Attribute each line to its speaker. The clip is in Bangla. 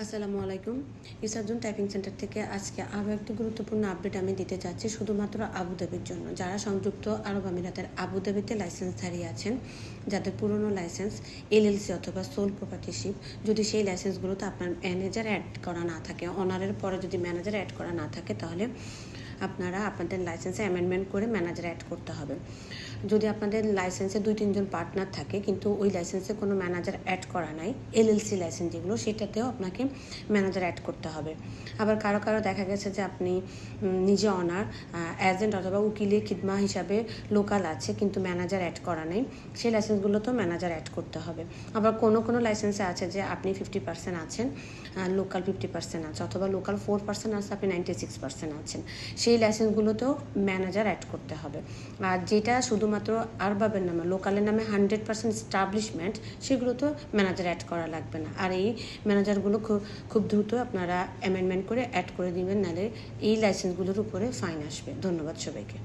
Speaker 1: আসসালামু আলাইকুম ইসার্জন টাইপিং সেন্টার থেকে আজকে আরও একটি গুরুত্বপূর্ণ আপডেট আমি দিতে চাচ্ছি, শুধুমাত্র আবুধাবির জন্য। যারা সংযুক্ত আরব আমিরাতের আবুধাবিতে লাইসেন্সধারী আছেন, যাদের পুরনো লাইসেন্স এলএলসি অথবা সোল প্রপার্টিশিপ যদি সেই লাইসেন্সগুলোতে আপনার ম্যানেজার অ্যাড করা না থাকে অনারের পরে যদি ম্যানেজার অ্যাড করা না থাকে, তাহলে আপনারা আপনাদের লাইসেন্সে অ্যামেন্ডমেন্ট করে ম্যানেজার অ্যাড করতে হবে। যদি আপনাদের লাইসেন্সে দুই, তিনজন পার্টনার থাকে, কিন্তু ওই লাইসেন্সে কোনো ম্যানেজার অ্যাড করা নাই এলএলসি লাইসেন্স যেগুলো, সেটাতেও আপনাকে ম্যানেজার অ্যাড করতে হবে। আবার কারও কারও দেখা গেছে যে আপনি নিজে অনার এজেন্ট অথবা উকিলি খিদমা হিসাবে লোকাল আছে, কিন্তু ম্যানেজার অ্যাড করা নেই, সেই লাইসেন্সগুলোতেও ম্যানেজার অ্যাড করতে হবে। আবার কোনো কোনো লাইসেন্সে আছে যে আপনি ফিফটি পার্সেন্ট আছেন লোকাল ফিফটি পার্সেন্ট আছে, অথবা লোকাল ফোর পার্সেন্ট আছে, আপনি নাইনটি সিক্স পার্সেন্ট আছেন। সেই লাইসেন্সগুলোতেও ম্যানেজার অ্যাড করতে হবে। আর যেটা শুধুমাত্র আরবাবের নামে লোকালের নামে হান্ড্রেড পার্সেন্ট স্টাবলিশমেন্ট সেগুলোতেও ম্যানেজার অ্যাড করা লাগবে না। আর এই ম্যানেজারগুলো খুব খুব দ্রুত আপনারা অ্যামেন্ডমেন্ট করে অ্যাড করে দিবেন, নাহলে এই লাইসেন্সগুলোর উপরে ফাইন আসবে। ধন্যবাদ সবাইকে।